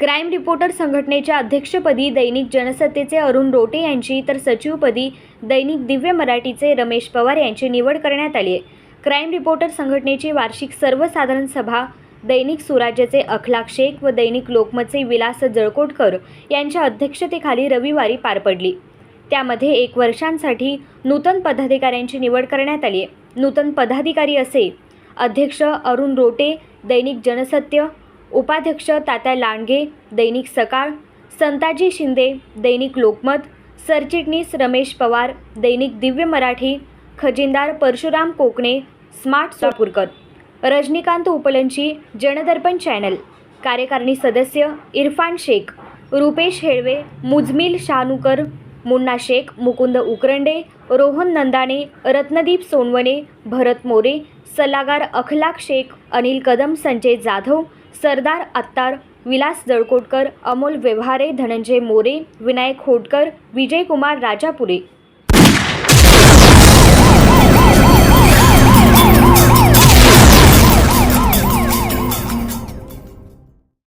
Crime reporter संघटनेच्या अध्यक्षपदी दैनिक जनसत्तेचे अरुण रोटे यांची तर सचिवपदी दैनिक दिव्य मराठीचे रमेश पवार यांची निवड करण्यात आली आहे. क्राईम रिपोर्टर संघटनेची वार्षिक सर्वसाधारण सभा दैनिक सुराज्याचे अखलाक शेख व दैनिक लोकमतचे विलास जळकोटकर यांच्या अध्यक्षतेखाली रविवारी पार पडली. त्यामध्ये एक वर्षांसाठी नूतन पदाधिकाऱ्यांची निवड करण्यात आली आहे. नूतन पदाधिकारी असे अध्यक्ष अरुण रोटे दैनिक जनसत्य उपाध्यक्ष तात्या लांडगे दैनिक सकाळ संताजी शिंदे दैनिक लोकमत सरचिटणीस रमेश पवार दैनिक दिव्य मराठी खजिनदार परशुराम कोकणे स्मार्ट सोपूरकर. रजनीकांत उपलंची जनदर्पण चॅनल. कार्यकारिणी सदस्य इरफान शेख रुपेश हेळवे मुजमिल शानुकर मुन्ना शेख मुकुंद उकरंडे रोहन नंदाणे रत्नदीप सोनवणे भरत मोरे सल्लागार अखलाक शेख अनिल कदम संजय जाधव सरदार अत्तार विलास जळकोटकर अमोल व्यवहारे धनंजय मोरे विनायक होटकर विजयकुमार राजापुरे.